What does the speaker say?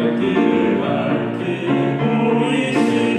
여기 밝게 보이시